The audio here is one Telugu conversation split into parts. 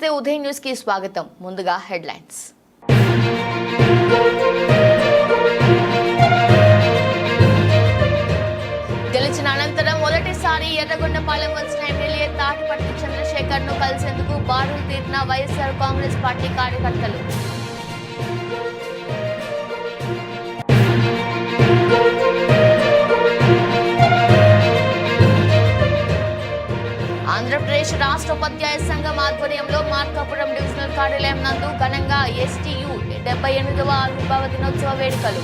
నమస్తే ఉదయ్ న్యూస్కి స్వాగతం. ముందుగా హెడ్లైన్స్. గెలిచిన అనంతరం మొదటిసారి ఎర్రగొండపాలెం వచ్చిన ఎమ్మెల్యే తాటిపట్టి చంద్రశేఖర్ను కలిసేందుకు బారులు తీరిన వైఎస్ఆర్ కాంగ్రెస్ పార్టీ కార్యకర్తలు. ఆంధ్రప్రదేశ్ రాష్ట్ర ఉపాధ్యాయ సంఘం ఆధ్వర్యంలో మార్కాపురం డివిజనల్ కార్యాలయం నందు ఘనంగా ఎస్టీయు డెబ్బై ఎనిమిదవ ఆవిర్భావ దినోత్సవ వేడుకలు.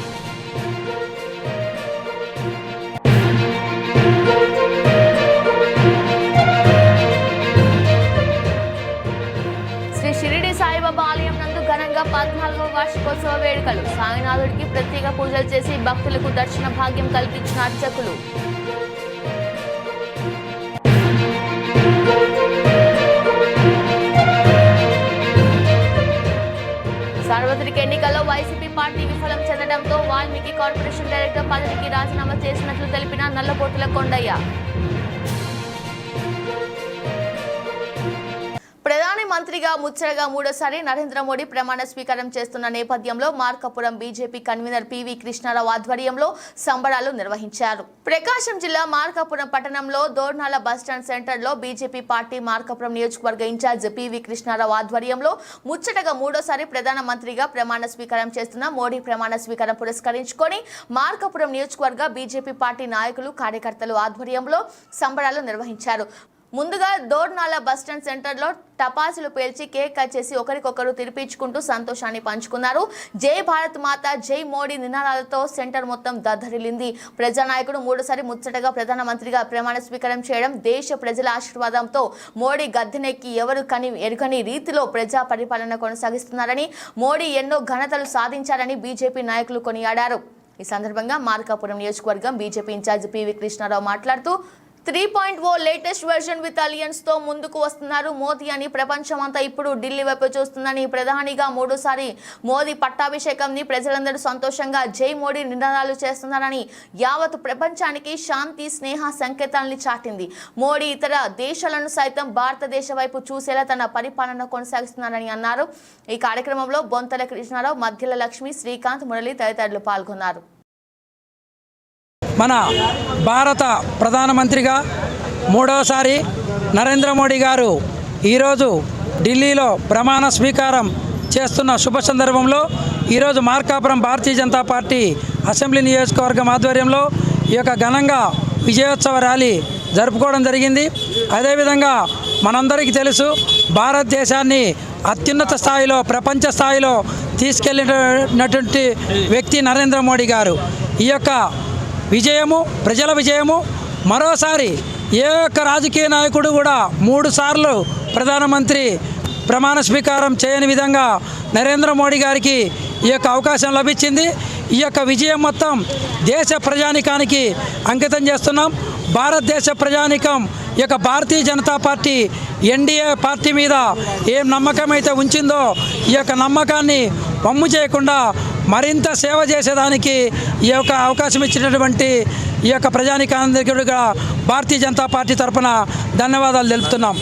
శ్రీ షిరిడి సాయిబాబా ఆలయం నందు ఘనంగా పద్నాలుగవ వార్షికోత్సవ వేడుకలు. సాయినాథుడికి ప్రత్యేక పూజలు చేసి భక్తులకు దర్శన భాగ్యం కల్పించిన అర్చకులు. సార్వత్రిక ఎన్నికల్లో వైసీపీ పార్టీ విఫలం చెందడంతో వాల్మీకి కార్పొరేషన్ డైరెక్టర్ పదవికి రాజీనామా చేసినట్లు తెలిపిన నల్లబోతుల కొండయ్య. మంత్రిగా ముచ్చటగా మూడోసారి నరేంద్ర మోడీ ప్రమాణ స్వీకారం చేస్తున్న నేపథ్యంలో Markapuram BJP convener PV Krishna Rao ఆధ్వర్యంలో సంబరాలు నిర్వహించారు. ప్రకాశం జిల్లా మార్కాపురం పట్టణంలో దోర్నాల బస్టాండ్ సెంటర్లో బీజేపీ పార్టీ మార్కాపురం నియోజకవర్గ ఇన్ఛార్జ్ పివి కృష్ణారావు ఆధ్వర్యంలో ముచ్చటగా మూడోసారి ప్రధాన మంత్రిగా ప్రమాణ స్వీకారం చేస్తున్న మోడీ ప్రమాణ స్వీకారం పురస్కరించుకొని మార్కాపురం నియోజకవర్గ బీజేపీ పార్టీ నాయకులు కార్యకర్తలు ఆధ్వర్యంలో సంబరాలు నిర్వహించారు. ముందుగా దోర్నాల బస్టాండ్ సెంటర్లో టపాసులు పేల్చి కేక్ కట్ చేసి ఒకరికొకరు తినిపించుకుంటూ సంతోషాన్ని పంచుకున్నారు. జై భారత్ మాత జై మోడీ నినాదాలతో సెంటర్ మొత్తం దద్దరిల్లింది. ప్రజానాయకుడు మూడుసారి ముచ్చటగా ప్రధానమంత్రిగా ప్రమాణ స్వీకారం చేయడం దేశ ప్రజల ఆశీర్వాదంతో మోడీ గద్దెనెక్కి ఎవరు కని ఎరుగని రీతిలో ప్రజా పరిపాలన కొనసాగిస్తున్నారని మోడీ ఎన్నో ఘనతలు సాధించారని బీజేపీ నాయకులు కొనియాడారు. ఈ సందర్భంగా మార్కాపురం నియోజకవర్గం బీజేపీ ఇన్ఛార్జ్ పివి కృష్ణారావు మాట్లాడుతూ three point O latest version with అలియన్స్తో ముందుకు వస్తున్నారు మోదీ అని. ప్రపంచమంతా ఇప్పుడు ఢిల్లీ వైపు చూస్తుందని ప్రధానిగా మూడోసారి మోదీ పట్టాభిషేకంని ప్రజలందరూ సంతోషంగా జై మోడీ నినాదాలు చేస్తున్నారని యావత్ ప్రపంచానికి శాంతి స్నేహ సంకేతాలని చాటింది. మోడీ ఇతర దేశాలను సైతం భారతదేశ వైపు చూసేలా తన పరిపాలన కొనసాగిస్తున్నారని అన్నారు. ఈ కార్యక్రమంలో బొంతల కృష్ణారావు మధ్యల లక్ష్మి శ్రీకాంత్ మురళి తదితరులు పాల్గొన్నారు. మన భారత ప్రధానమంత్రిగా మూడవసారి నరేంద్ర మోడీ గారు ఈరోజు ఢిల్లీలో ప్రమాణ స్వీకారం చేస్తున్న శుభ సందర్భంలో ఈరోజు మార్కాపురం భారతీయ జనతా పార్టీ అసెంబ్లీ నియోజకవర్గం ఆధ్వర్యంలో ఈ యొక్క ఘనంగా విజయోత్సవ ర్యాలీ జరుపుకోవడం జరిగింది. అదేవిధంగా మనందరికీ తెలుసు భారతదేశాన్ని అత్యున్నత స్థాయిలో ప్రపంచ స్థాయిలో తీసుకెళ్ళినటువంటి వ్యక్తి నరేంద్ర మోడీ గారు. ఈ యొక్క విజయము ప్రజల విజయము. మరోసారి ఏ ఒక్క రాజకీయ నాయకుడు కూడా మూడు సార్లు ప్రధానమంత్రి ప్రమాణ స్వీకారం చేయని విధంగా నరేంద్ర మోడీ గారికి ఈ యొక్క అవకాశం లభించింది. ఈ యొక్క విజయం మొత్తం దేశ ప్రజానికానికి అంకితం చేస్తున్నాం. భారతదేశ ప్రజానికం ఈ యొక్క Bharatiya Janata party NDA party మీద ఏం నమ్మకం అయితే ఉంచిందో ఈ యొక్క నమ్మకాన్ని వమ్ము చేయకుండా మరింత సేవ చేసేదానికి ఈ యొక్క అవకాశం ఇచ్చినటువంటి ఈ యొక్క ప్రజానికానికి భారతీయ జనతా పార్టీ తరఫున ధన్యవాదాలు తెలుపుతున్నాం.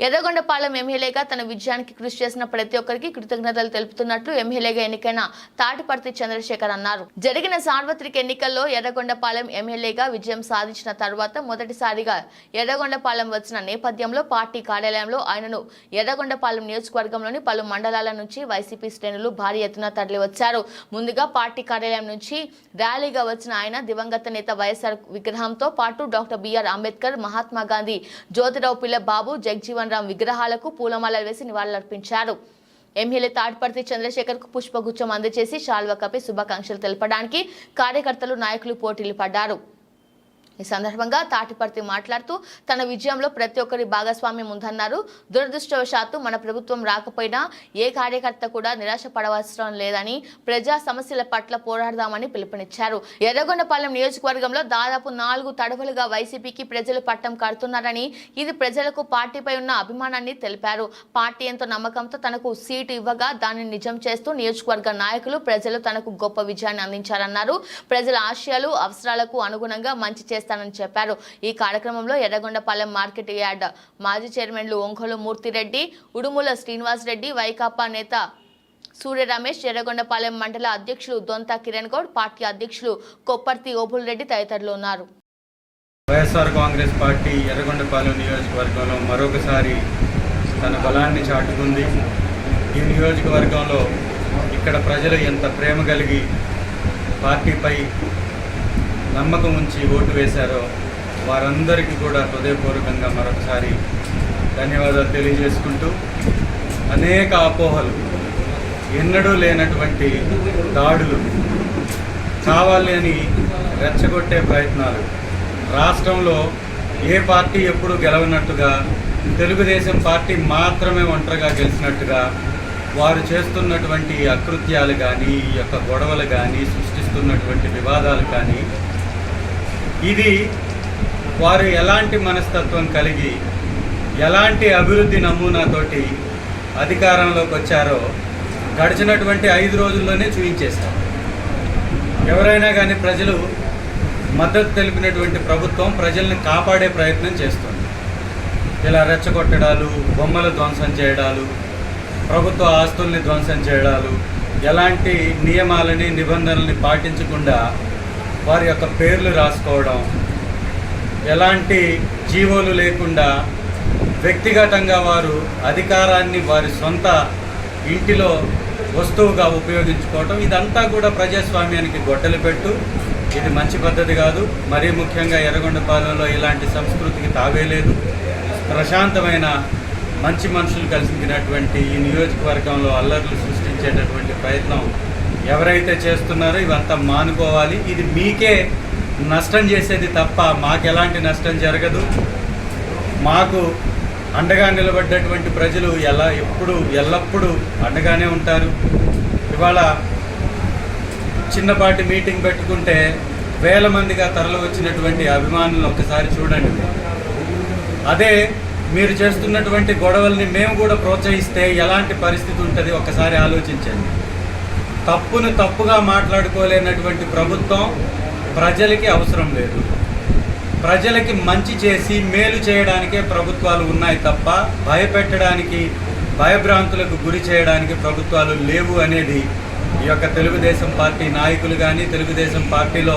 ఎర్రగొండపాలెం ఎమ్మెల్యేగా తన విజయానికి కృషి చేసిన ప్రతి ఒక్కరికి కృతజ్ఞతలు తెలుపుతున్నట్లు ఎమ్మెల్యేగా ఎన్నికైన తాటిపర్తి చంద్రశేఖర్ అన్నారు. జరిగిన సార్వత్రిక ఎన్నికల్లో ఎర్రగొండపాలెం ఎమ్మెల్యేగా విజయం సాధించిన తర్వాత మొదటిసారిగా ఎర్రగొండపాలెం వచ్చిన నేపథ్యంలో పార్టీ కార్యాలయంలో ఆయనను ఎర్రగొండపాలెం నియోజకవర్గంలోని పలు మండలాల నుంచి వైసీపీ శ్రేణులు భారీ ఎత్తున తరలివచ్చారు. ముందుగా పార్టీ కార్యాలయం నుంచి ర్యాలీగా వచ్చిన ఆయన దివంగత నేత వైఎస్ఆర్ విగ్రహంతో పాటు doctor B R Ambedkar Mahatma Gandhi Jyotirao పిల్ల బాబు జగ్జీవన్ రామ్ విగ్రహాలకు పూలమాలలు వేసి నివాళులర్పించారు. ఎమ్మెల్యే తాడ్పర్తి చంద్రశేఖర్కు పుష్పగుచ్చం అందజేసి శాల్వ కప్పి శుభాకాంక్షలు తెలపడానికి కార్యకర్తలు నాయకులు పోటీలు పడ్డారు. ఈ సందర్భంగా తాటిపర్తి మాట్లాడుతూ తన విజయంలో ప్రతి ఒక్కరి భాగస్వామ్యం ఉందన్నారు. దురదృష్టవశాత్తు మన ప్రభుత్వం రాకపోయినా ఏ కార్యకర్త కూడా నిరాశ పడవలసిన లేదని ప్రజా సమస్యల పట్ల పోరాడదామని పిలుపునిచ్చారు. ఎర్రగొండపాలెం నియోజకవర్గంలో దాదాపు నాలుగు తడవలుగా వైసీపీకి ప్రజలు పట్టం కడుతున్నారని ఇది ప్రజలకు పార్టీపై ఉన్న అభిమానాన్ని తెలిపారు. పార్టీ ఎంతో నమ్మకంతో తనకు సీటు ఇవ్వగా దానిని నిజం చేస్తూ నియోజకవర్గ నాయకులు ప్రజలు తనకు గొప్ప విజయాన్ని అందించారన్నారు. ప్రజల ఆశయాలు అవసరాలకు అనుగుణంగా మంచి చేస్తారు చేస్తానని చెప్పారు. ఈ కార్యక్రమంలో ఎర్రగొండపాలెం మార్కెట్ యార్డ్ మాజీ చైర్మన్లు ఒంగోలు మూర్తిరెడ్డి ఉడుముల శ్రీనివాసరెడ్డి వైకాపా నేత సూర్య రమేష్ ఎర్రగొండపాలెం మండల అధ్యక్షులు దొంత కిరణ్ గౌడ్ పార్టీ అధ్యక్షులు కొప్పర్తి ఓబుల్ రెడ్డి తదితరులు ఉన్నారు. వైఎస్ఆర్ కాంగ్రెస్ పార్టీ ఎర్రగొండపాలెం నియోజకవర్గంలో మరొకసారి తన బలాన్ని చాటుకుంది. ఈ నియోజకవర్గంలో ఇక్కడ ప్రజలు ఎంత ప్రేమ కలిగి పార్టీపై నమ్మకం ఉంచి ఓటు వేశారో వారందరికీ కూడా హృదయపూర్వకంగా మరొకసారి ధన్యవాదాలు తెలియజేసుకుంటూ అనేక అపోహలు ఎన్నడూ లేనటువంటి దాడులు కావాలి అని రెచ్చగొట్టే ప్రయత్నాలు. రాష్ట్రంలో ఏ పార్టీ ఎప్పుడు గెలవనట్టుగా తెలుగుదేశం పార్టీ మాత్రమే ఒంటరిగా గెలిచినట్టుగా వారు చేస్తున్నటువంటి అకృత్యాలు కానీ ఈ యొక్క గొడవలు కానీ సృష్టిస్తున్నటువంటి వివాదాలు కానీ ఇది వారు ఎలాంటి మనస్తత్వం కలిగి ఎలాంటి అభివృద్ధి నమూనాతోటి అధికారంలోకి వచ్చారో గడిచినటువంటి ఐదు రోజుల్లోనే చూపించేస్తాం ఎవరైనా కానీ ప్రజలు మద్దతు తెలిపినటువంటి ప్రభుత్వం ప్రజల్ని కాపాడే ప్రయత్నం చేస్తుంది. ఇలా రెచ్చగొట్టడాలు బొమ్మలు ధ్వంసం చేయడాలు ప్రభుత్వ ఆస్తుల్ని ధ్వంసం చేయడాలు ఎలాంటి నియమాలని నిబంధనల్ని పాటించకుండా వారి యొక్క పేర్లు రాసుకోవడం ఎలాంటి జీవోలు లేకుండా వ్యక్తిగతంగా వారు అధికారాన్ని వారి సొంత ఇంటిలో వస్తువుగా ఉపయోగించుకోవటం ఇదంతా కూడా ప్రజాస్వామ్యానికి గొడ్డలు పెట్టు. ఇది మంచి పద్ధతి కాదు. మరీ ముఖ్యంగా ఎర్రగొండపాలెంలో ఇలాంటి సంస్కృతికి తావే లేదు. ప్రశాంతమైన మంచి మనుషులు కలిసినటువంటి ఈ నియోజకవర్గంలో అల్లర్లు సృష్టించేటటువంటి ప్రయత్నం ఎవరైతే చేస్తున్నారో ఇవంతా మానుకోవాలి. ఇది మీకే నష్టం చేసేది తప్ప మాకు ఎలాంటి నష్టం జరగదు. మాకు అండగా నిలబడ్డటువంటి ప్రజలు ఎలా ఎప్పుడు ఎల్లప్పుడూ అండగానే ఉంటారు. ఇవాళ చిన్నపాటి మీటింగ్ పెట్టుకుంటే వేల మందిగా తరలి వచ్చినటువంటి అభిమానులు ఒకసారి చూడండి. అదే మీరు చేస్తున్నటువంటి గొడవల్ని మేము కూడా ప్రోత్సహిస్తే ఎలాంటి పరిస్థితి ఉంటుంది? ఒకసారి ఆలోచించండి. తప్పును తప్పుగా మాట్లాడుకోలేనటువంటి ప్రభుత్వం ప్రజలకి అవసరం లేదు. ప్రజలకి మంచి చేసి మేలు చేయడానికే ప్రభుత్వాలు ఉన్నాయి తప్ప భయపెట్టడానికి భయభ్రాంతులకు గురి చేయడానికి ప్రభుత్వాలు లేవు అనేది ఈ యొక్క తెలుగుదేశం పార్టీ నాయకులు కానీ తెలుగుదేశం పార్టీలో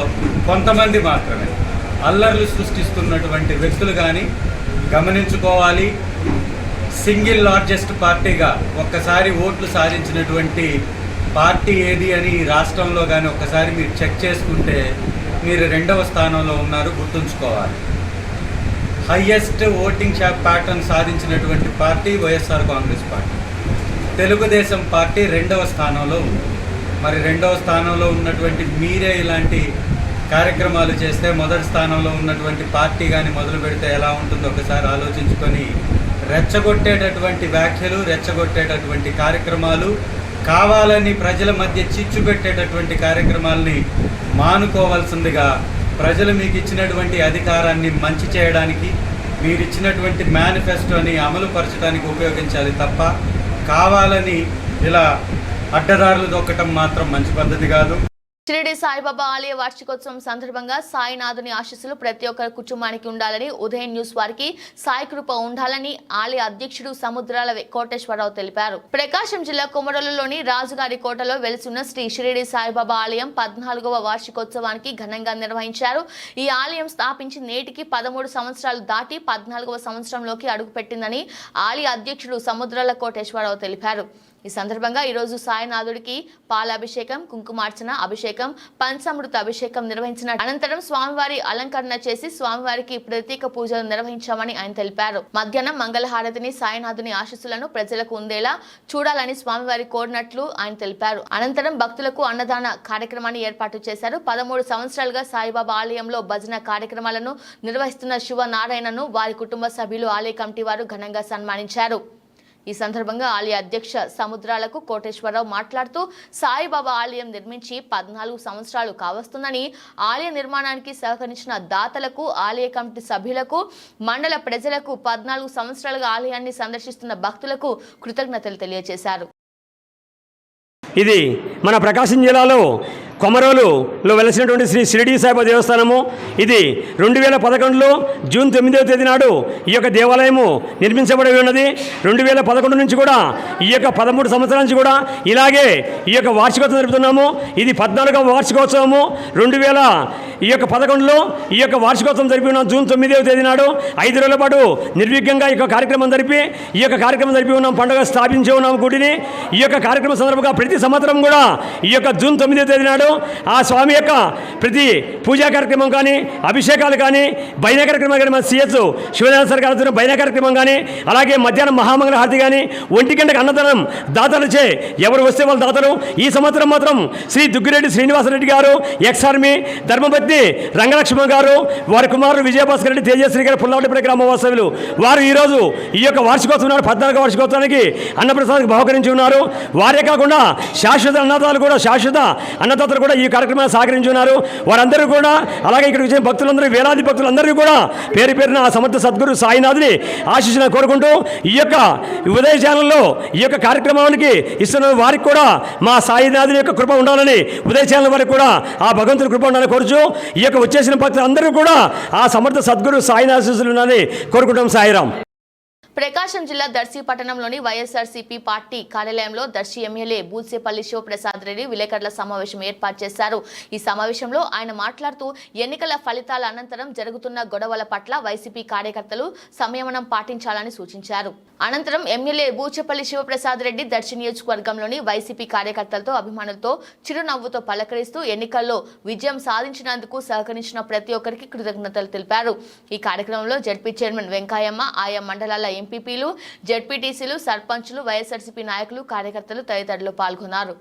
కొంతమంది మాత్రమే. అల్లర్లు సృష్టిస్తున్నటువంటి వ్యక్తులు కానీ గమనించుకోవాలి. సింగిల్ లార్జెస్ట్ పార్టీగా ఒక్కసారి ఓట్లు సాధించినటువంటి పార్టీ ఏది అని ఈ రాష్ట్రంలో కానీ ఒకసారి మీరు చెక్ చేసుకుంటే మీరు రెండవ స్థానంలో ఉన్నారు గుర్తుంచుకోవాలి. హయ్యెస్ట్ ఓటింగ్ షాప్ ప్యాటర్న్ సాధించినటువంటి party YSR Congress party. Telugu Desam party రెండవ స్థానంలో ఉంది. మరి రెండవ స్థానంలో ఉన్నటువంటి మీరే ఇలాంటి కార్యక్రమాలు చేస్తే మొదటి స్థానంలో ఉన్నటువంటి పార్టీ కానీ మొదలు పెడితే ఎలా ఉంటుందో ఒకసారి ఆలోచించుకొని రెచ్చగొట్టేటటువంటి వ్యాఖ్యలు రెచ్చగొట్టేటటువంటి కార్యక్రమాలు కావాలని ప్రజల మధ్య చిచ్చు పెట్టేటటువంటి కార్యక్రమాల్ని మానుకోవాల్సిందిగా ప్రజలు మీకు ఇచ్చినటువంటి అధికారాన్ని మంచి చేయడానికి మీరు ఇచ్చినటువంటి మేనిఫెస్టోని అమలు పరచడానికి ఉపయోగించాలి తప్ప కావాలని ఇలా అడ్డదారులు దొక్కటం మాత్రం మంచి పద్ధతి కాదు. షిరిడి సాయిబాబా ఆలయ వార్షికోత్సవం సందర్భంగా సాయినాథుని ఆశీస్సులు ప్రతి ఒక్కరి కుటుంబానికి ఉండాలని ఉదయం న్యూస్ వారికి సాయి కృప ఉండాలని ఆలయ అధ్యక్షుడు సముద్రాల కోటేశ్వరరావు తెలిపారు. ప్రకాశం జిల్లా కొమరలులోని రాజుగారి కోటలో వెలుసున్న శ్రీ షిరిడి సాయిబాబా ఆలయం పద్నాలుగవ వార్షికోత్సవానికి ఘనంగా నిర్వహించారు. ఈ ఆలయం స్థాపించి నేటికి పదమూడు సంవత్సరాలు దాటి పద్నాలుగవ సంవత్సరంలోకి అడుగుపెట్టిందని ఆలయ అధ్యక్షుడు సముద్రాల కోటేశ్వరరావు తెలిపారు. ఈ సందర్భంగా ఈరోజు సాయినాథుడికి పాలాభిషేకం కుంకుమార్చన అభిషేకం పంచామృత అభిషేకం నిర్వహించిన అనంతరం స్వామివారి అలంకరణ చేసి స్వామివారికి ప్రత్యేక పూజలు నిర్వహించామని ఆయన తెలిపారు. మధ్యాహ్నం మంగళహారతిని సాయినాథుని ఆశీస్సులను ప్రజలకు ఉందేలా చూడాలని స్వామివారి కోరినట్లు ఆయన తెలిపారు. అనంతరం భక్తులకు అన్నదాన కార్యక్రమాన్ని ఏర్పాటు చేశారు. పదమూడు సంవత్సరాలుగా సాయిబాబా ఆలయంలో భజన కార్యక్రమాలను నిర్వహిస్తున్న శివనారాయణను వారి కుటుంబ సభ్యులు ఆలయ కమిటీ వారు ఘనంగా సన్మానించారు. ఈ సందర్భంగా ఆలయ అధ్యక్ష సముద్రాలకు కోటేశ్వరరావు మాట్లాడుతూ సాయిబాబా ఆలయం నిర్మించి పద్నాలుగు సంవత్సరాలు కావస్తుందని ఆలయ నిర్మాణానికి సహకరించిన దాతలకు ఆలయ కమిటీ సభ్యులకు మండల ప్రజలకు పద్నాలుగు సంవత్సరాలుగా ఆలయాన్ని సందర్శిస్తున్న భక్తులకు కృతజ్ఞతలు తెలియజేశారు. ఇది మన ప్రకాశం జిల్లాలో కొమరోలులో వెలసినటువంటి శ్రీ షిరిడి సాయిబా దేవస్థానము. ఇది రెండు వేల పదకొండులో జూన్ తొమ్మిదవ తేదీ నాడు ఈ యొక్క దేవాలయము నిర్మించబడి ఉన్నది. రెండు వేల పదకొండు నుంచి కూడా ఈ యొక్క పదమూడు సంవత్సరాల నుంచి కూడా ఇలాగే ఈ యొక్క వార్షికోత్సవం జరుపుతున్నాము. ఇది పద్నాలుగవ వార్షికోత్సవము. రెండు వేల ఈ యొక్క పదకొండులో ఈ యొక్క వార్షికోత్సవం జరిపి ఉన్నాం జూన్ తొమ్మిదవ తేదీ నాడు. ఐదు రోజుల పాటు నిర్విఘ్నంగా ఈ యొక్క కార్యక్రమం జరిపి ఈ యొక్క కార్యక్రమం జరిపి ఉన్నాం. పండుగ స్థాపించి ఉన్నాం. గుడిని ఈ యొక్క కార్యక్రమం సందర్భంగా ప్రతి సంవత్సరం కూడా ఈ యొక్క జూన్ తొమ్మిదవ తేదీ నాడు ఆ స్వామి యొక్క ప్రతి పూజా కార్యక్రమం కానీ అభిషేకాలు కానీ బైన కార్యక్రమం కానీ మన సిఎస్ శివనాథ సార్ గారు బైన కార్యక్రమం కానీ అలాగే మధ్యాహ్నం మహామంగళ హారతి కానీ ఒంటి గంటకు అన్నదానం దాతలచే ఎవరు వస్తే వాళ్ళు దాతలు. ఈ సంవత్సరం మాత్రం శ్రీ దుగ్గిరెడ్డి శ్రీనివాసరెడ్డి గారు ఎక్స్ ఆర్మీ ధర్మపత్ని రంగలక్ష్మ గారు వారి కుమారుడు విజయభాస్కర్ రెడ్డి తేజశ్రీ గారు పుల్లవటిపల్లి గ్రామవాసవులు వారు ఈరోజు ఈ యొక్క వార్షికోత్సవం నాడు పద్నాలుగు వార్షికోత్సవానికి అన్నప్రసాద్కి బహుకరించి ఉన్నారు. వారే కాకుండా శాశ్వత అన్నదాతలు కూడా శాశ్వత అన్నదాతలు కూడా ఈ కార్యక్రమాన్ని సహకరించి ఉన్నారు వారందరూ కూడా అలాగే ఇక్కడ వచ్చిన భక్తులందరూ వేలాది భక్తులందరూ కూడా పేరు పేరున ఆ సమర్థ సద్గురు సాయినాథుని ఆశీస్సులను కోరుకుంటూ ఈ యొక్క ఉదయ ఛానల్లో ఈ యొక్క కార్యక్రమానికి ఇస్తున్న వారికి కూడా మా సాయినాథుని యొక్క కృప ఉండాలని ఉదయ ఛానల్ వారికి కూడా ఆ భగవంతుని కృప ఉండాలని కోరుచు ఈ యొక్క వచ్చేసిన భక్తులందరూ కూడా ఆ సమర్థ సద్గురు సాయినాథ ఉండాలని కోరుకుంటాం సాయిరాం ప్రకాశం జిల్లా దర్శి పట్టణంలోని వైఎస్ఆర్సీపీ పార్టీ కార్యాలయంలో దర్శి ఎమ్మెల్యే బూల్సేపల్లి శివప్రసాద్ రెడ్డి విలేకరుల సమావేశం ఏర్పాటు చేశారు. ఈ సమావేశంలో ఆయన మాట్లాడుతూ ఎన్నికల ఫలితాల అనంతరం జరుగుతున్న గొడవల పట్ల వైసీపీ కార్యకర్తలు సంయమనం పాటించాలని సూచించారు. అనంతరం ఎమ్మెల్యే బూచేపల్లి శివప్రసాద్ రెడ్డి దర్శి నియోజకవర్గంలోని వైసీపీ కార్యకర్తలతో అభిమానులతో చిరునవ్వుతో పలకరిస్తూ ఎన్నికల్లో విజయం సాధించినందుకు సహకరించిన ప్రతి ఒక్కరికి కృతజ్ఞతలు తెలిపారు. ఈ కార్యక్రమంలో జడ్పీ చైర్మన్ వెంకయ్యమ్మ ఆయా మండలాల ఎంపీపీలు జడ్పీటీసీలు సర్పంచ్లు వైఎస్ఆర్సీపీ నాయకులు కార్యకర్తలు తదితరులు పాల్గొన్నారు.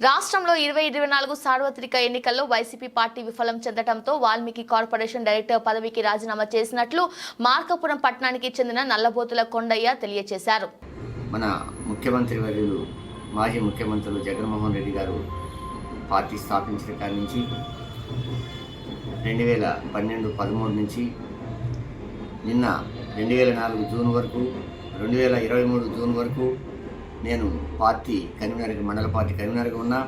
రాష్ట్రంలో ఇరవై ఇరవై నాలుగు సార్వత్రిక ఎన్నికల్లో వైసీపీ పార్టీ విఫలం చెందడంతో వాల్మీకి కార్పొరేషన్ డైరెక్టర్ పదవికి రాజీనామా చేసినట్లు మార్కాపురం పట్టణానికి చెందిన నల్లబోతుల కొండయ్య తెలియజేశారు మన ముఖ్యమంత్రి వర్యులు మాజీ ముఖ్యమంత్రులు జగన్మోహన్ రెడ్డి గారు పార్టీ స్థాపించిన కాడి నుంచి రెండు వేల పన్నెండు పదమూడు నుంచి నిన్న రెండు వేల నాలుగు జూన్ వరకు రెండు వేల ఇరవై మూడు జూన్ వరకు నేను పార్టీ కన్వీనర్గా మండల పార్టీ కన్వీనర్గా ఉన్నా.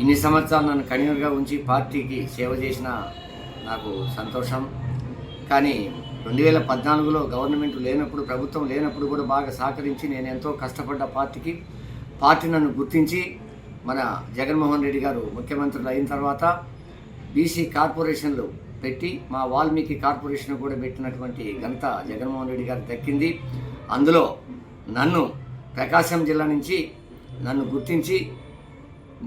ఇన్ని సంవత్సరాలు నన్ను కన్వీనర్గా ఉంచి పార్టీకి సేవ చేసిన నాకు సంతోషం. కానీ రెండు వేల పద్నాలుగులో గవర్నమెంట్ లేనప్పుడు ప్రభుత్వం లేనప్పుడు కూడా బాగా సహకరించి నేను ఎంతో కష్టపడ్డ పార్టీకి పార్టీ నన్ను గుర్తించి మన జగన్మోహన్ రెడ్డి గారు ముఖ్యమంత్రులు అయిన తర్వాత బీసీ కార్పొరేషన్లు పెట్టి మా వాల్మీకి కార్పొరేషన్ కూడా పెట్టినటువంటి ఘనత జగన్మోహన్ రెడ్డి గారికి దక్కింది. అందులో నన్ను ప్రకాశం జిల్లా నుంచి నన్ను గుర్తించి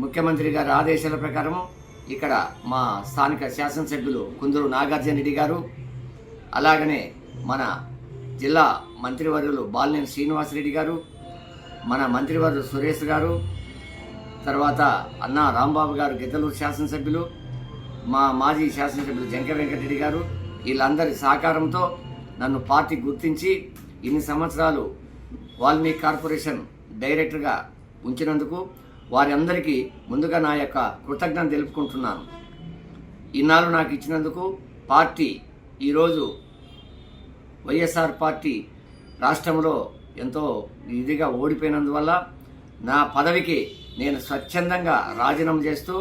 ముఖ్యమంత్రి గారి ఆదేశాల ప్రకారము ఇక్కడ మా స్థానిక శాసనసభ్యులు కుందూరు నాగార్జున రెడ్డి గారు అలాగనే మన జిల్లా మంత్రివర్యులు బాలినేని శ్రీనివాసరెడ్డి గారు మన మంత్రివర్యులు సురేష్ గారు తర్వాత అన్నా రాంబాబు గారు గిద్దలూరు శాసనసభ్యులు మా మాజీ శాసనసభ్యులు జంక వెంకటరెడ్డి గారు వీళ్ళందరి సహకారంతో నన్ను పార్టీ గుర్తించి ఇన్ని సంవత్సరాలు వాల్మీకి కార్పొరేషన్ డైరెక్టర్గా ఉంచినందుకు వారి అందరికీ ముందుగా నా యొక్క కృతజ్ఞత తెలుపుకుంటున్నాను. ఇన్నాళ్ళు నాకు ఇచ్చినందుకు పార్టీ ఈరోజు వైఎస్ఆర్ పార్టీ రాష్ట్రంలో ఎంతో ఇదిగా ఓడిపోయినందువల్ల నా పదవికి నేను స్వచ్ఛందంగా రాజీనామా చేస్తూ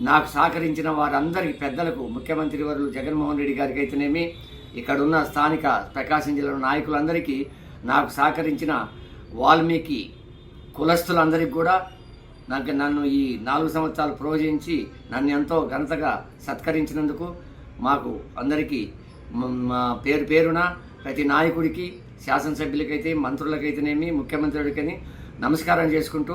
నాకు సహకరించిన వారందరికీ పెద్దలకు ముఖ్యమంత్రి వర్యులు జగన్మోహన్ రెడ్డి గారికి అయితేనేమి ఇక్కడున్న స్థానిక ప్రకాశం జిల్లా నాయకులందరికీ నాకు సహకరించిన వాల్మీకి కులస్తులందరికీ కూడా నాకు నన్ను ఈ నాలుగు సంవత్సరాలు ప్రోత్సహించి నన్ను ఎంతో ఘనతగా సత్కరించినందుకు మాకు అందరికీ మా పేరు పేరున ప్రతి నాయకుడికి శాసనసభ్యులకైతే మంత్రులకైతేనేమి ముఖ్యమంత్రులకని నమస్కారం చేసుకుంటూ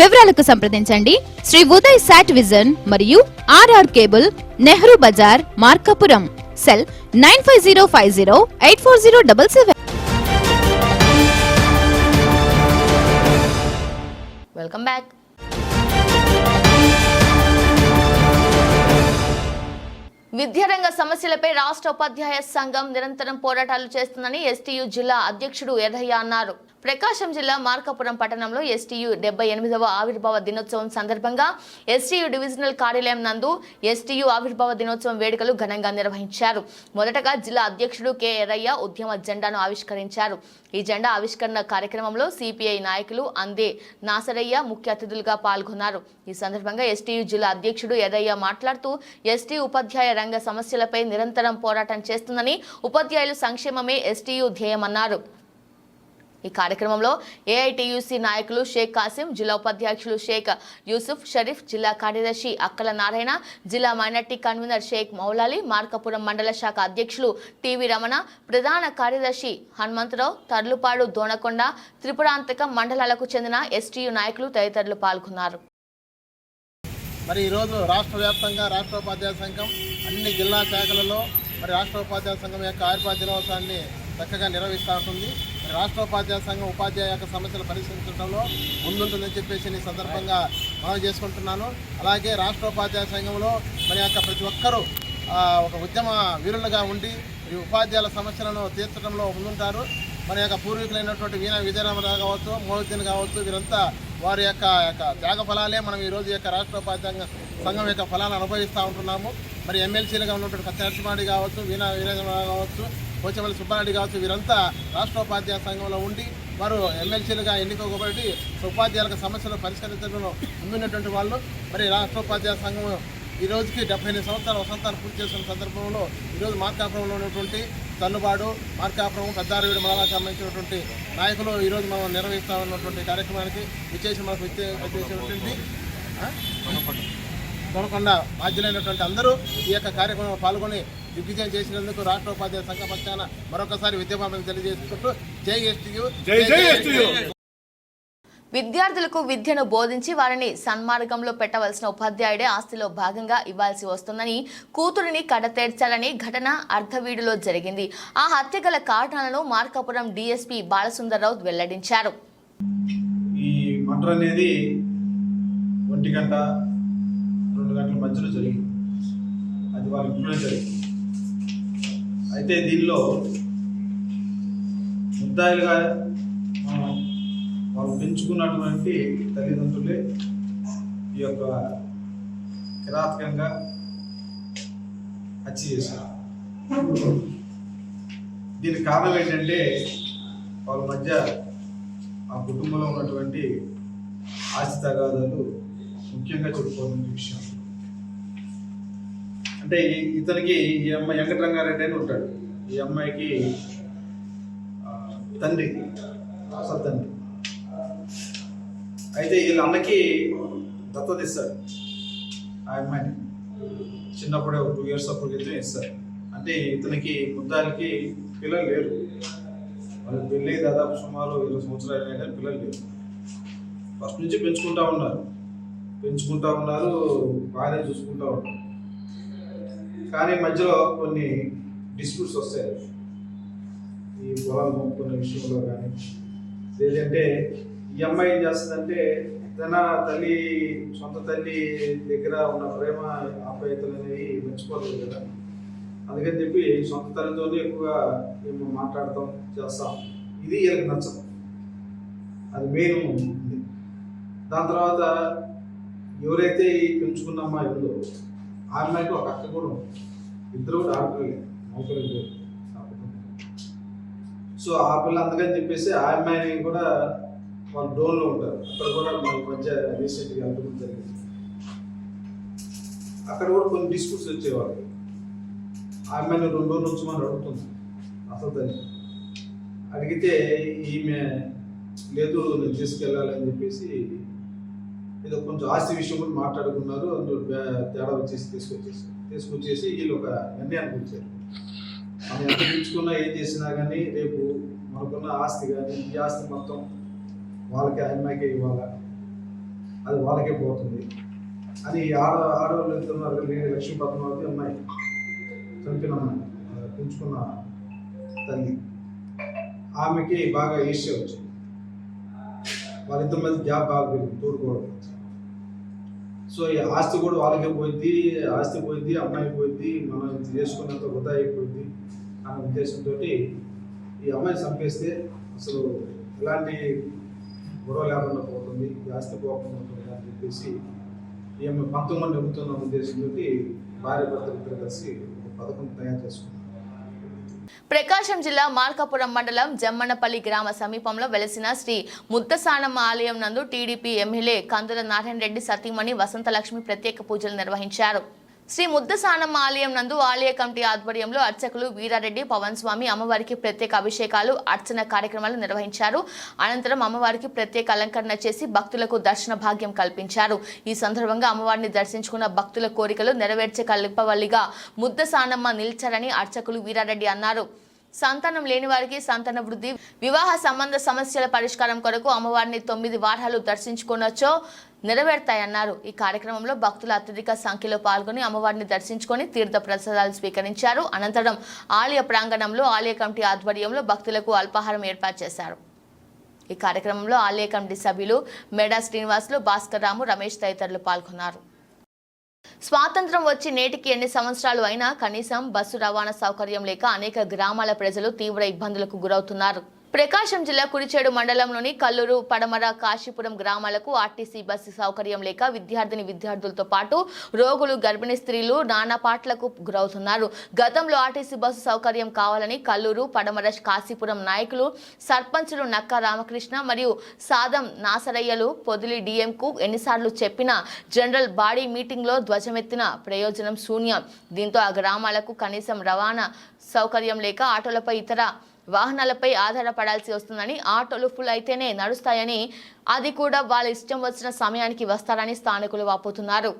వివరాలకు సంప్రదించండి. శ్రీ ఉదయ్ శాట్ విజన్ మరియు RR cable Nehru Bazar Markapuram. Cell nine five zero five zero eight four zero double seven. Welcome back విద్యారంగ సమస్యలపై రాష్ట్ర ఉపాధ్యాయ సంఘం నిరంతరం పోరాటాలు చేస్తుందని ఎస్టీయు జిల్లా అధ్యక్షుడు ఎర్రయ్య అన్నారు. ప్రకాశం జిల్లా మార్కాపురం పట్టణంలో ఎస్టీయు డెబ్బై ఎనిమిదవ ఆవిర్భావ దినోత్సవం సందర్భంగా ఎస్టీయు డివిజనల్ కార్యాలయం నందు ఎస్టీయు ఆవిర్భావ దినోత్సవం వేడుకలు ఘనంగా నిర్వహించారు. మొదటగా జిల్లా అధ్యక్షుడు కె ఎర్రయ్య ఉద్యమ జెండాను ఆవిష్కరించారు. ఈ జెండా ఆవిష్కరణ కార్యక్రమంలో సిపిఐ నాయకులు అందే నాసరయ్య ముఖ్య అతిథులుగా పాల్గొన్నారు. ఈ సందర్భంగా ఎస్టీయు జిల్లా అధ్యక్షుడు ఎర్రయ్య మాట్లాడుతూ ఎస్టీ ఉపాధ్యాయ రంగ సమస్యలపై నిరంతరం పోరాటం చేస్తుందని ఉపాధ్యాయుల సంక్షేమమే ఎస్టీయు ధ్యేయమన్నారు. ఈ కార్యక్రమంలో ఏఐటియుసీ నాయకులు షేక్ కాసిం జిల్లా ఉపాధ్యక్షులు షేక్ యూసుఫ్ షరీఫ్ జిల్లా కార్యదర్శి అక్కల నారాయణ జిల్లా మైనార్టీ కన్వీనర్ షేక్ మౌలాలి మార్కపురం మండల శాఖ అధ్యక్షులు టీవీ రమణ ప్రధాన కార్యదర్శి హనుమంతరావు తర్లుపాడు దోనకొండ త్రిపురాంతకం మండలాలకు చెందిన ఎస్టీయు నాయకులు తదితరులు పాల్గొన్నారు. మరి ఈరోజు రాష్ట్ర వ్యాప్తంగా రాష్ట్ర ఉపాధ్యాయ సంఘం అన్ని జిల్లా శాఖలలో మరి రాష్ట్ర ఉపాధ్యాయ సంఘం యొక్క ఆవిర్భావ దినోత్సవాన్ని చక్కగా నిర్వహిస్తూ ఉంటుంది. రాష్ట్ర ఉపాధ్యాయ సంఘం ఉపాధ్యాయ యొక్క సమస్యలు పరిష్కరించడంలో ముందుంటుందని చెప్పేసి ఈ సందర్భంగా మనం చేసుకుంటున్నాను. అలాగే రాష్ట్ర ఉపాధ్యాయ సంఘంలో మన యొక్క ప్రతి ఒక్కరూ ఒక ఉద్యమ వీరులుగా ఉండి ఈ ఉపాధ్యాయుల సమస్యలను తీర్చడంలో ముందుంటారు. మన యొక్క పూర్వీకులైనటువంటి వీణ విజయరామరావు కావచ్చు మోహిద్దీన్ కావచ్చు వీరంతా వారి యొక్క యొక్క త్యాగ ఫలాలే మనం ఈరోజు యొక్క రాష్ట్ర ఉపాధ్యాయ సంఘం యొక్క ఫలాన్ని అనుభవిస్తూ ఉంటున్నాము. మరి ఎమ్మెల్సీలుగా ఉన్నటువంటి కత్తి కావచ్చు వీణ వీరేంద్రరావు కావచ్చు పోచమల్లి సుబ్బారెడ్డి కావచ్చు వీరంతా రాష్ట్ర ఉపాధ్యాయ సంఘంలో ఉండి వారు ఎమ్మెల్సీలుగా ఎన్నికబడి ఉపాధ్యాయులకు సమస్యలు పరిష్కరించడంలో ముందున్నటువంటి వాళ్ళు. మరి రాష్ట్ర ఉపాధ్యాయ సంఘం ఈ రోజుకి డెబ్బై ఎనిమిది సంవత్సరాలు వసంతాలు పూర్తి చేసిన సందర్భంలో ఈరోజు మార్కాపురంలో ఉన్నటువంటి తన్నుబాడు మార్కాపురం పెద్దారవీడు మండలానికి సంబంధించినటువంటి నాయకులు ఈరోజు మనం నిర్వహిస్తా ఉన్నటువంటి కార్యక్రమానికి విశేషం మనకు విచ్చేసినటువంటి దొనకొండ బాధ్యులైనటువంటి అందరూ ఈ యొక్క కార్యక్రమంలో పాల్గొని దిగ్విజయం చేసినందుకు రాష్ట్ర ఉపాధ్యాయ సంఘ పక్షాన మరొకసారి విద్యాభామని తెలియజేసుకుంటూ జై ఎస్టీయూ జై జై విద్యార్థులకు విద్యను బోధించి వారిని సన్మార్గంలో పెట్టవలసిన ఉపాధ్యాయుడే ఆస్తిలో భాగంగా ఇవ్వాల్సి వస్తుందని కూతురిని కడతేర్చాలని ఘటన అర్ధవీడులో జరిగింది. ఆ హత్య గల కారణాలను మార్కాపురం డీఎస్పీ బాలసుందర్రావు వెల్లడించారు. ఈ మటర్ అనేది ఒంటి గంట రెండు గంటల మధ్యలో జరిగింది. అది వాళ్ళ ఇంట్లోనే జరిగింది. అయితే దీనిలో ముద్దాయిలుగా మనం వాళ్ళు పెంచుకున్నటువంటి తల్లిదండ్రులే ఈ యొక్క కిరాతకంగా హత్య చేశారు. దీనికి కారణం ఏంటంటే వాళ్ళ మధ్య ఆ కుటుంబంలో ఉన్నటువంటి ఆస్తి తగాదాలు ముఖ్యంగా చెప్పుకోవాల్సిన విషయం. అంటే ఇతనికి ఈ అమ్మాయి వెంకటరంగారెడ్డి అని ఉంటాడు. ఈ అమ్మాయికి తండ్రి అసలు తండ్రి. అయితే వీళ్ళ అన్నకి దత్తత ఇస్తారు ఆ అమ్మాయిని చిన్నప్పుడే ఒక టూ ఇయర్స్ అప్పుడు క్రితం ఇస్తారు అంటే ఇతనికి ముద్దాలకి పిల్లలు లేరు. వాళ్ళకి పెళ్ళి దాదాపు సుమారు ఇరవై సంవత్సరాలు అయినా కానీ పిల్లలు లేరు. ఫస్ట్ నుంచి పెంచుకుంటా ఉన్నారు. పెంచుకుంటా ఉన్నారు బాగానే చూసుకుంటా ఉన్నారు. కానీ మధ్యలో కొన్ని డిస్ప్యూట్స్ వస్తాయి. ఈ పొలం కొనుక్కునే విషయంలో కానీ. లేదంటే ఈ అమ్మాయి ఏం చేస్తుందంటే తన తల్లి సొంత తల్లి దగ్గర ఉన్న ప్రేమ ఆప్యాయతలు అనేవి మర్చిపోతుంది కదా. అందుకని చెప్పి సొంత తల్లితోనే ఎక్కువగా మేము మాట్లాడతాం చేస్తాం. ఇది వీళ్ళకి నచ్చదు. అది మెయిన్ దాని తర్వాత ఎవరైతే ఈ పెంచుకున్న అమ్మాయి ఉందో ఆ అమ్మాయికి ఒక అక్క కూడా ఉంది. ఇద్దరు కూడా ఆడపిల్లలే. మగపిల్లలు ఆ సో ఆ పిల్ల అందుకని చెప్పేసి ఆ అమ్మాయిని కూడా వాళ్ళు డోన్లో ఉంటారు. అక్కడ కూడా మన మధ్య రీసెంట్గా వెళ్ళడం జరిగింది. అక్కడ కూడా కొన్ని డిస్ప్యూట్స్ వచ్చేవాళ్ళు. ఆ అమ్మాయిని రెండు రోజుల నుంచి మనం అడుగుతుంది అసలు తల్లి అడిగితే ఈమె లేదు నేను తీసుకెళ్ళాలని చెప్పేసి ఏదో కొంచెం ఆస్తి విషయం కూడా మాట్లాడుకున్నారు. అందులో తేడా వచ్చేసి తీసుకొచ్చేసి తీసుకొచ్చేసి వీళ్ళు ఒక నిర్ణయానికి వచ్చారు. మనం ఎంత పిలుచుకున్నా ఏం చేసినా కానీ రేపు మనకున్న ఆస్తి కానీ ఈ ఆస్తి మొత్తం వాళ్ళకి అమ్మాయికే ఇవ్వాలా? అది వాళ్ళకే పోతుంది. అని ఆడ ఆడవాళ్ళు ఇద్దరున్నారు నేను లక్ష్మీ పద్మావతి అమ్మాయి. చంపిన అమ్మాయి. పెంచుకున్న తల్లి. ఆమెకి బాగా ఈర్ష్య వచ్చింది. వాళ్ళిద్దరి మధ్య గ్యాప్ బాగా తోడుకోవడం. సో ఈ ఆస్తి కూడా వాళ్ళకే పోయింది ఆస్తి పోయింది అమ్మాయి పోయింది మనం చేసుకున్నంత వృధా అయిపోయింది అనే ఉద్దేశంతో ఈ అమ్మాయిని చంపేస్తే అసలు ఎలాంటి గొడవ లేకుండా పోతుంది ఈ ఆస్తి పోకుండా ఉంటుంది అని చెప్పేసి ఈ అమ్మాయి పంతొమ్మిది నమ్ముతున్న ఉద్దేశంతో భార్య భర్తలు ఇద్దరు కలిసి ఒక పథకం తయారు చేసుకుంది ప్రకాశం జిల్లా మార్కాపురం మండలం జమ్మనపల్లి గ్రామ సమీపంలో వెలసిన శ్రీ ముద్దసానమ్మ ఆలయం నందు టీడీపీ ఎమ్మెల్యే కందుల నారాయణ రెడ్డి సతీమణి వసంతలక్ష్మి ప్రత్యేక పూజలు నిర్వహించారు. శ్రీ ముద్దసానమ్మ ఆలయం నందు ఆలయ కమిటీ ఆధ్వర్యంలో అర్చకులు వీరారెడ్డి పవన్ స్వామి అమ్మవారికి ప్రత్యేక అభిషేకాలు అర్చన కార్యక్రమాలు నిర్వహించారు. అనంతరం అమ్మవారికి ప్రత్యేక అలంకరణ చేసి భక్తులకు దర్శన భాగ్యం కల్పించారు. ఈ సందర్భంగా అమ్మవారిని దర్శించుకున్న భక్తుల కోరికలు నెరవేర్చే కల్పవల్లిగా ముద్దసానమ్మ నిలిచారని అర్చకులు వీరారెడ్డి అన్నారు. సంతానం లేని వారికి సంతాన వృద్ధి వివాహ సంబంధ సమస్యల పరిష్కారం కొరకు అమ్మవారిని తొమ్మిది వారాలు దర్శించుకోనొచ్చో. నెరవేరుతాయన్నారు. ఈ కార్యక్రమంలో భక్తులు అత్యధిక సంఖ్యలో పాల్గొని అమ్మవారిని దర్శించుకొని తీర్థ ప్రసాదాలు స్వీకరించారు. అనంతరం ఆలయ ప్రాంగణంలో ఆలయ కమిటీ ఆధ్వర్యంలో భక్తులకు అల్పాహారం ఏర్పాటు చేశారు. ఈ కార్యక్రమంలో ఆలయ కమిటీ సభ్యులు మేడా శ్రీనివాసులు భాస్కర్ రాము రమేష్ తదితరులు పాల్గొన్నారు. స్వాతంత్రం వచ్చి నేటికి ఎన్ని సంవత్సరాలు అయినా కనీసం బస్సు రవాణా సౌకర్యం లేక అనేక గ్రామాల ప్రజలు తీవ్ర ఇబ్బందులకు గురవుతున్నారు. ప్రకాశం జిల్లా కురిచేడు మండలంలోని కల్లూరు పడమర కాశీపురం గ్రామాలకు ఆర్టీసీ బస్సు సౌకర్యం లేక విద్యార్థిని విద్యార్థులతో పాటు రోగులు గర్భిణీ స్త్రీలు నానా పాటలకు గురవుతున్నారు. గతంలో ఆర్టీసీ బస్సు సౌకర్యం కావాలని కల్లూరు పడమర కాశీపురం నాయకులు సర్పంచులు నక్క రామకృష్ణ మరియు సాదం నాసరయ్యలు పొదిలి డిఎంకు ఎన్నిసార్లు చెప్పినా జనరల్ బాడీ మీటింగ్లో ధ్వజమెత్తిన ప్రయోజనం శూన్యం. దీంతో ఆ గ్రామాలకు కనీసం రవాణా సౌకర్యం లేక ఆటోలపై ఇతర వాహనాలపై ఆధారపడాల్సి వస్తుందని ఆటోలు ఫుల్ అయితేనే నడుస్తాయని అది కూడా వాళ్ళ ఇష్టం వచ్చిన సమయానికి వస్తారని స్థానికులు వాపోతున్నారు.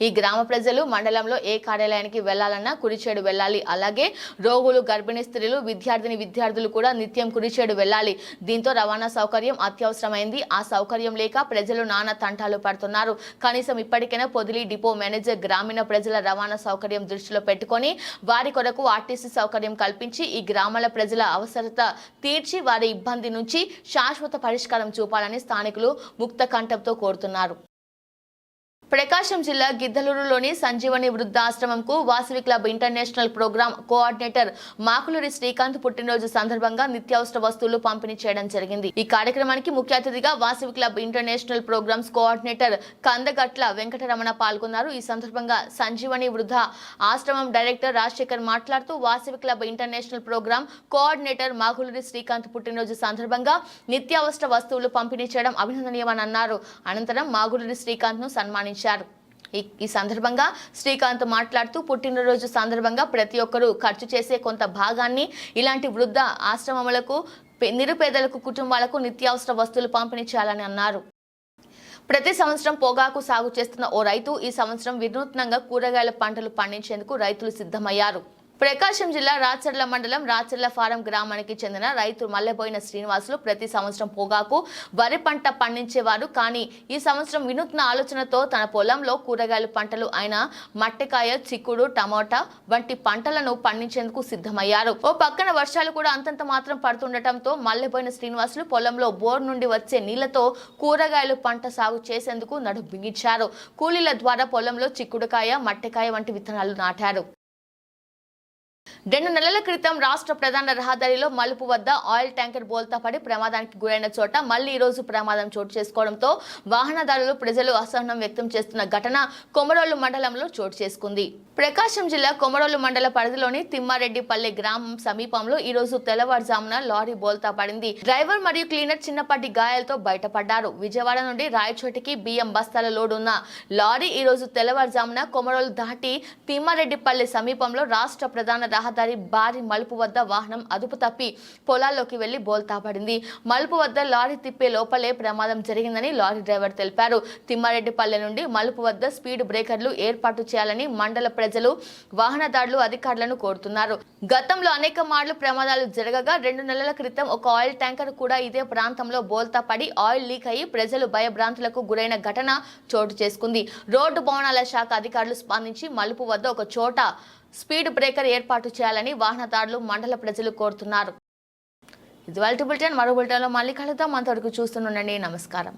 ఈ గ్రామ ప్రజలు మండలంలో ఏ కార్యాలయానికి వెళ్ళాలన్నా కుడిచేడు వెళ్ళాలి. అలాగే రోగులు గర్భిణీ స్త్రీలు విద్యార్థిని విద్యార్థులు కూడా నిత్యం కుడిచేడు వెళ్ళాలి. దీంతో రవాణా సౌకర్యం అత్యవసరమైంది. ఆ సౌకర్యం లేక ప్రజలు నానా తంటాలు పడుతున్నారు. కనీసం ఇప్పటికైనా పొదిలి డిపో మేనేజర్ గ్రామీణ ప్రజల రవాణా సౌకర్యం దృష్టిలో పెట్టుకొని వారి కొరకు ఆర్టీసీ సౌకర్యం కల్పించి ఈ గ్రామాల ప్రజల అవసరత తీర్చి వారి ఇబ్బంది నుంచి శాశ్వత పరిష్కారం చూపాలని స్థానికులు ముక్త కంఠంతో కోరుతున్నారు. ప్రకాశం జిల్లా గిద్దలూరులోని Sanjeevani వృద్ధాశ్రమంకు Vasavi club international programme coordinator Makuluri Srikanth పుట్టినరోజు సందర్భంగా నిత్యావసర వస్తువులు పంపిణీ చేయడం జరిగింది. ఈ కార్యక్రమానికి ముఖ్య అతిథిగా Vasavi club international programmes coordinator Kandagatla Venkataramana పాల్గొన్నారు. ఈ సందర్భంగా సంజీవని వృద్ధ ఆశ్రమం డైరెక్టర్ రాజశేఖర్ మాట్లాడుతూ Vasavi club international programme coordinator Makuluri Srikanth పుట్టినరోజు సందర్భంగా నిత్యావసర వస్తువులు పంపిణీ చేయడం అభినందనీయమని అన్నారు. అనంతరం మాగులూరి శ్రీకాంత్ను సన్మానించారు. ఈ- ఈ సందర్భంగా శ్రీకాంత్ మాట్లాడుతూ పుట్టినరోజు సందర్భంగా ప్రతి ఒక్కరూ ఖర్చు చేసే కొంత భాగాన్ని ఇలాంటి వృద్ధ ఆశ్రమములకు నిరుపేదలకు కుటుంబాలకు నిత్యావసర వస్తువులు పంపిణీ చేయాలని అన్నారు. ప్రతి సంవత్సరం పొగాకు సాగు చేస్తున్న ఓ రైతు ఈ సంవత్సరం వినూత్నంగా కూరగాయల పంటలు పండించేందుకు రైతులు సిద్ధమయ్యారు. ప్రకాశం జిల్లా రాచర్ల మండలం రాచర్ల ఫారం గ్రామానికి చెందిన రైతు మల్లెపోయిన శ్రీనివాసులు ప్రతి సంవత్సరం పొగాకు వరి పంట పండించేవారు. కానీ ఈ సంవత్సరం వినూత్న ఆలోచనతో తన పొలంలో కూరగాయల పంటలు అయిన మట్టికాయ చిక్కుడు టమోటా వంటి పంటలను పండించేందుకు సిద్ధమయ్యారు. ఓ పక్కన వర్షాలు కూడా అంతంత మాత్రం పడుతుండటంతో మల్లెపోయిన శ్రీనివాసులు పొలంలో బోర్ నుండి వచ్చే నీళ్ళతో కూరగాయలు పంట సాగు చేసేందుకు నడు బిగించారు. కూలీల ద్వారా పొలంలో చిక్కుడుకాయ మట్టికాయ వంటి విత్తనాలు నాటారు. రెండు నెలల క్రితం రాష్ట్ర ప్రధాన రహదారిలో మలుపు వద్ద ఆయిల్ ట్యాంకర్ బోల్తా పడి ప్రమాదానికి గురైన చోట మళ్ళీ ఈ రోజు ప్రమాదం చోటు చేసుకోవడంతో వాహనదారులు ప్రజలు అసహనం వ్యక్తం చేస్తున్న ఘటన కొమరోలు మండలంలో చోటు చేసుకుంది. ప్రకాశం జిల్లా కొమరోలు మండల పరిధిలోని తిమ్మారెడ్డిపల్లె గ్రామం సమీపంలో ఈ రోజు తెల్లవారుజామున లారీ బోల్తా పడింది. డ్రైవర్ మరియు క్లీనర్ చిన్నపాటి గాయాలతో బయటపడ్డారు. విజయవాడ నుండి రాయచోటికి బియ్యం బస్తాల లోడ్ ఉన్న లారీ ఈ రోజు తెల్లవారుజామున కొమరోలు దాటి తిమ్మారెడ్డిపల్లె సమీపంలో రాష్ట్ర ప్రధాన రహదారి భారీ మలుపు వద్ద వాహనం అదుపు తప్పి పొలాల్లోకి వెళ్ళి బోల్తా పడింది మలుపు వద్ద లారీ తిప్పే లోపలే ప్రమాదం జరిగిందని లారీ డ్రైవర్ తెలిపారు. తిమ్మారెడ్డిపల్లె నుండి మలుపు వద్ద స్పీడ్ బ్రేకర్లు ఏర్పాటు చేయాలని మండల ప్రజలు వాహనదారులు అధికారులను కోరుతున్నారు. గతంలో అనేక మార్లు ప్రమాదాలు జరగగా రెండు నెలల క్రితం ఒక ఆయిల్ ట్యాంకర్ కూడా ఇదే ప్రాంతంలో బోల్తా పడి ఆయిల్ లీక్ అయ్యి ప్రజలు భయభ్రాంతులకు గురైన ఘటన చోటు చేసుకుంది. రోడ్డు భవనాల శాఖ అధికారులు స్పందించి మలుపు వద్ద ఒక చోట స్పీడ్ బ్రేకర్ ఏర్పాటు చేయాలని వాహనదారులు మండల ప్రజలు కోరుతున్నారు. ఇది వాళ్ళ బులెటిన్ మరో బులెటిన్లో మళ్ళీ కలుద్దాం. అంతవరకు చూస్తుండండి. నమస్కారం.